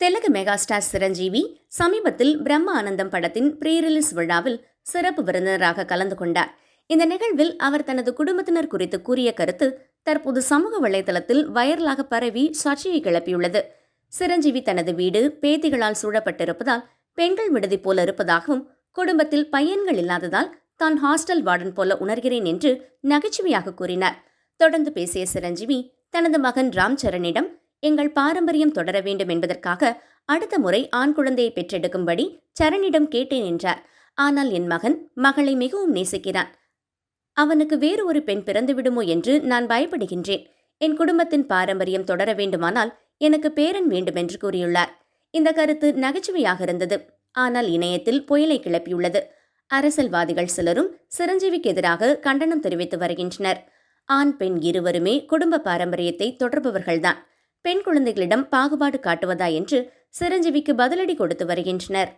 Telugu megastar Chiranjeevi சமீபத்தில் பிரம்ம ஆனந்தம் படத்தின் ப்ரீ ரிலீஸ் விழாவில் சிறப்பு விருந்தினராக கலந்து கொண்டார். இந்த நிகழ்வில் அவர் தனது குடும்பத்தினர் குறித்து கூறிய கருத்து தற்போது சமூக வலைதளத்தில் வைரலாக பரவி சர்ச்சையை கிளப்பியுள்ளது. சிரஞ்சீவி தனது வீடு பேத்திகளால் சூழப்பட்டிருப்பதால் பெண்கள் விடுதி போல இருப்பதாகவும் குடும்பத்தில் பையன்கள் இல்லாததால் தான் ஹாஸ்டல் வார்டன் போல உணர்கிறேன் என்று நகைச்சுவையாக கூறினார். தொடர்ந்து பேசிய சிரஞ்சீவி தனது மகன் ராம் சரணிடம் எங்கள் பாரம்பரியம் தொடர வேண்டும் என்பதற்காக அடுத்த முறை ஆண் குழந்தையை பெற்றெடுக்கும்படி சரணிடம் கேட்டேன் என்றார். ஆனால் என் மகன் மகளை மிகவும் நேசிக்கிறான். அவனுக்கு வேறு ஒரு பெண் பிறந்துவிடுமோ என்று நான் பயப்படுகின்றேன். என் குடும்பத்தின் பாரம்பரியம் தொடர வேண்டுமானால் எனக்கு பேரன் வேண்டுமென்று கூறியுள்ளார். இந்த கருத்து நகைச்சுவையாக இருந்தது. ஆனால் இணையத்தில் புயலை கிளப்பியுள்ளது. அரசியல்வாதிகள் சிலரும் சிரஞ்சீவிக்கு எதிராக கண்டனம் தெரிவித்து வருகின்றனர். ஆண் பெண் இருவருமே குடும்ப பாரம்பரியத்தை தொடர்பவர்கள்தான். பெண் குழந்தைகளிடம் பாகுபாடு காட்டுவதா என்று சிரஞ்சீவிக்கு பதிலடி கொடுத்து வருகின்றனர்.